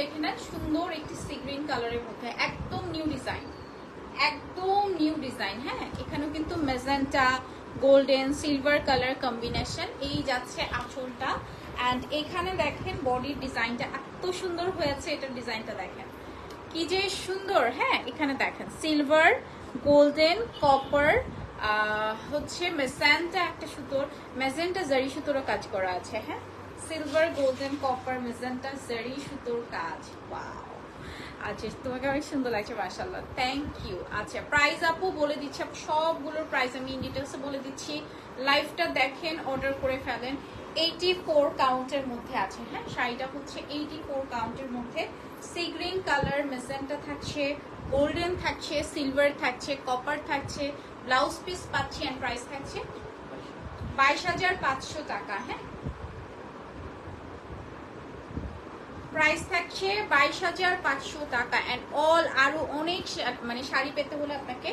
দেখে নেন সুন্দর একটি সি গ্রিন কালারের মধ্যে। একদম নিউ ডিজাইন একদম নিউ ডিজাইন হ্যাঁ? এখানেও কিন্তু magenta golden silver colour combination এই যাচ্ছে আঁচলটা। অ্যান্ড এখানে দেখেন বডির ডিজাইনটা এত সুন্দর হয়েছে, এটার ডিজাইনটা দেখেন। কি যে সুন্দর হ্যাঁ? এখানে দেখেন সিলভার গোল্ডেন কপার হচ্ছে মেসেন্টা একটা সুতোর মেজেন্টা জারি সুতোরও কাজ করা আছে হ্যাঁ? সিলভার গোল্ডেন কপার মেজেন্টা জারি সুতোর কাজ। আচ্ছা তোমাকে অনেক সুন্দর লাগছে মাশাল্লাহ থ্যাংক ইউ আচ্ছা প্রাইস আপু বলে দিচ্ছি সবগুলোর প্রাইস আমি ইন ডিটেলসে বলে দিচ্ছি। লাইভটা দেখেন অর্ডার করে ফেলেন। এইটি ফোর কাউন্টের মধ্যে আছে হ্যাঁ? শাড়িটা হচ্ছে এইটি ফোর কাউন্টের মধ্যে। সি গ্রিন কালার মেসেন্টা থাকছে গোল্ডেন থাকছে সিলভার থাকছে কপার থাকছে ব্লাউজ পিস পাচ্ছি অ্যান্ড প্রাইস থাকছে বাইশ হাজার পাঁচশো টাকা হ্যাঁ? প্রাইস থাকছে বাইশ হাজার পাঁচশো টাকা। অ্যান্ড অল আরও অনেক মানে শাড়ি পেতে হলে আপনাকে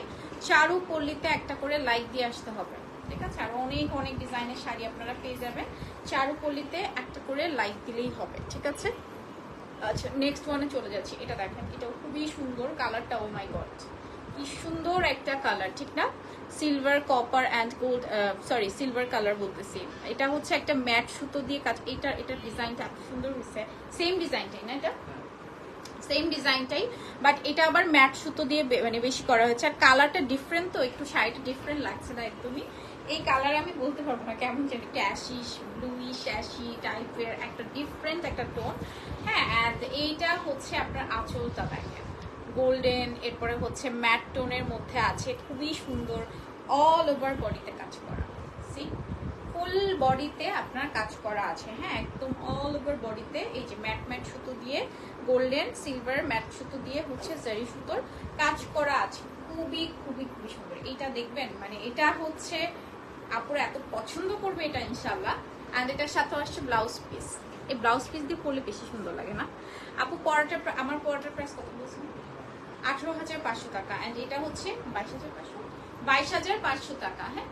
চারু পল্লিতে একটা করে লাইক দিয়ে আসতে হবে। ঠিক আছে? আর অনেক অনেক ডিজাইনের শাড়ি আপনারা পেয়ে যাবেন। চারু পল্লিতে একটা করে লাইক দিলেই হবে। ঠিক আছে? আচ্ছা নেক্সট ওয়ানে চলে যাচ্ছি। এটা দেখেন, এটাও খুবই সুন্দর। কালারটা ও মাই গড কি সুন্দর একটা কালার ঠিক না? Silver copper and gold sorry silver colour বলতেছি। এটা হচ্ছে একটা ম্যাট সুতো দিয়ে কাজ, এটা, এটার ডিজাইনটা এত সুন্দর হয়েছে। সেম ডিজাইনটাই না এটা? সেম ডিজাইনটাই বাট এটা আবার ম্যাট সুতো দিয়ে মানে বেশি করা হয়েছে। আর কালারটা ডিফারেন্ট তো, একটু শাড়িটা ডিফারেন্ট লাগছে না একদমই। এই কালার আমি বলতে পারব না কেমন যেন, একটু অ্যাশিস ব্লুইশ অ্যাশি টাইপের একটা ডিফারেন্ট একটা টোন হ্যাঁ এইটা হচ্ছে আপনার আঁচলটা দেখেন গোল্ডেন এরপরে হচ্ছে ম্যাট টোনের মধ্যে আছে, খুবই সুন্দর অল ওভার বডিতে কাজ করা। সি ফুল বডিতে আপনার কাজ করা আছে। হ্যাঁ একদম অল ওভার বডিতে এই যে ম্যাট ম্যাট সুতো দিয়ে গোল্ডেন সিলভার ম্যাট সুতো দিয়ে হচ্ছে জারি সুতোর কাজ করা আছে। খুবই খুবই খুবই সুন্দর। এইটা দেখবেন মানে এটা হচ্ছে আপুরা এত পছন্দ করবে এটা ইনশাল্লাহ অ্যান্ড এটার সাথে আসছে ব্লাউজ পিস এই ব্লাউজ পিস দিয়ে পরলে বেশি সুন্দর লাগে না। আপু পরাটার আমার পরাটার প্রাইস কত বলছেন? আঠারো হাজার পাঁচশো টাকা। অ্যান্ড এটা হচ্ছে বাইশ হাজার পাঁচশো। বাইশ হাজার পাঁচশো টাকা হ্যাঁ?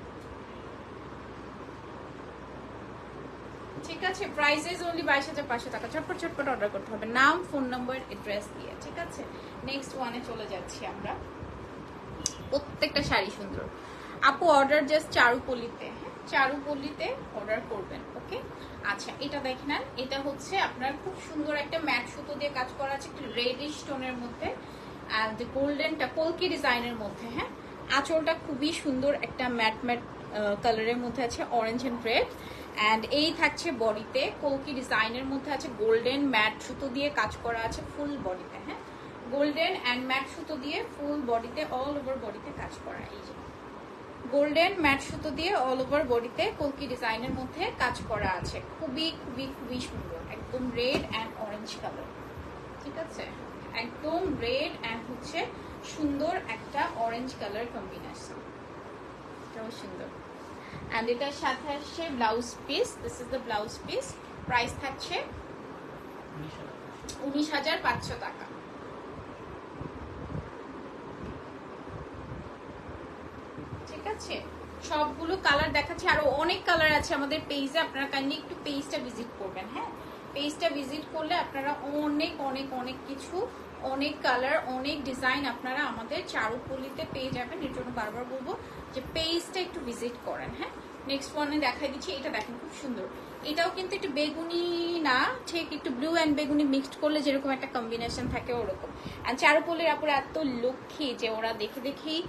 ঠিক আছে প্রাইসেস অনলি বাইশ হাজার পাঁচশো টাকা। চটপট চটপট অর্ডার করতে হবে। নাম ফোন নাম্বার অ্যাড্রেস দিয়ে, ঠিক আছে? নেক্সট ওয়ানে চলে যাচ্ছি আমরা। প্রত্যেকটা শাড়ি সুন্দর। আপু অর্ডার জাস্ট চারুপল্লিতে হ্যাঁ? চারুপল্লিতে অর্ডার করবেন ওকে আচ্ছা এটা দেখে নেন। এটা হচ্ছে আপনার খুব সুন্দর একটা ম্যাট সুতো দিয়ে কাজ করা আছে, একটু রেডিশ টোনের মধ্যে। অ্যান্ড গোল্ডেনটা কলকি ডিজাইনের মধ্যে হ্যাঁ? আঁচলটা খুবই সুন্দর একটা ম্যাট ম্যাট কালারের মধ্যে আছে অরেঞ্জ অ্যান্ড রেড অ্যান্ড এই থাকছে বডিতে কলকি ডিজাইনের মধ্যে আছে গোল্ডেন ম্যাট সুতো দিয়ে কাজ করা আছে ফুল বডিতে হ্যাঁ? গোল্ডেন অ্যান্ড ম্যাট সুতো দিয়ে ফুল বডিতে অল ওভার বডিতে কাজ করা, এই যে। গোল্ডেন ম্যাট সুতো দিয়ে অল ওভার বডিতে কলকি ডিজাইনের মধ্যে কাজ করা আছে। খুবই খুবই খুবই সুন্দর, একদম রেড অ্যান্ড অরেঞ্জ কালার ঠিক আছে? একদম সুন্দর একটা অরেঞ্জ কালার কম্বিনেশন এটাও সুন্দর। অ্যান্ড এটার সাথে আসছে blouse piece this is the blouse piece price থাকছে উনিশ হাজার পাঁচশো টাকা। ঠিক আছে? সবগুলো কালার দেখাচ্ছি। আরও অনেক কালার আছে আমাদের পেজে আপনারা কাইন্ডলি একটু পেজটা ভিজিট করবেন হ্যাঁ? পেজটা ভিজিট করলে আপনারা অনেক অনেক অনেক কিছু, অনেক কালার অনেক ডিজাইন আপনারা আমাদের চারুপল্লিতে পেয়ে যাবেন। এর জন্য বারবার বলব যে পেজটা একটু ভিজিট করেন হ্যাঁ? নেক্সট ওয়ানে দেখা দিচ্ছি, এটা দেখেন খুব সুন্দর। এটাও কিন্তু একটু বেগুনি না, ঠিক একটু ব্লু অ্যান্ড বেগুনি মিক্সড করলে যেরকম একটা কম্বিনেশন থাকে ওরকম। আর চারুপল্লির আপুরা এত লক্ষ্মী যে ওরা দেখে দেখেই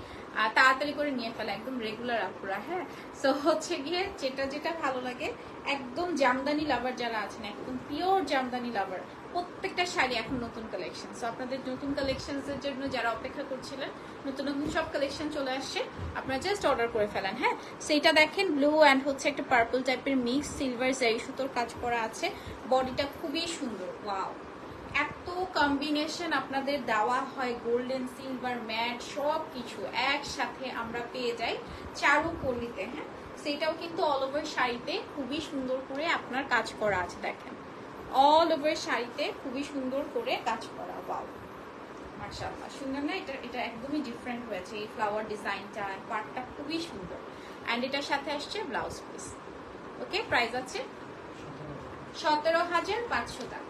তাড়াতাড়ি করে নিয়ে ফেলে, একদম রেগুলার আপুরা হ্যাঁ? সো হচ্ছে গিয়ে যেটা যেটা ভালো লাগে, একদম জামদানি লাভার যারা আছেন, একদম পিওর জামদানি লাভার প্রত্যেকটা শাড়ি এখন নতুন কালেকশন সো আপনাদের নতুন কালেকশনস এর জন্য যারা অপেক্ষা করছিলেন, নতুন নতুন সব কালেকশন চলে আসছে, আপনারা জাস্ট অর্ডার করে ফেলেন হ্যাঁ? সেইটা দেখেন ব্লু অ্যান্ড হচ্ছে একটা পার্পল টাইপের মিক্স সিলভার জারি সুতোর কাজ করা আছে বডিটা খুবই সুন্দর ওয়াও এত কম্বিনেশন আপনাদের দেওয়া হয় গোল্ডেন সিলভার ম্যাট সব কিছু একসাথে আমরা পেয়ে যাই চারু পল্লিতে হ্যাঁ? সেটাও কিন্তু অল ওভার শাড়িতে খুবই সুন্দর করে আপনার কাজ করা আছে দেখেন। অল ওভার শাড়িতে খুবই সুন্দর করে কাজ করা বাও মার্শাল্লাহ সুন্দর না? এটা এটা একদমই ডিফারেন্ট হয়েছে। এই ফ্লাওয়ার ডিজাইনটা পার্টটা খুবই সুন্দর। অ্যান্ড এটার সাথে আসছে ব্লাউজ পিস ওকে প্রাইস আছে সতেরো হাজার পাঁচশো টাকা।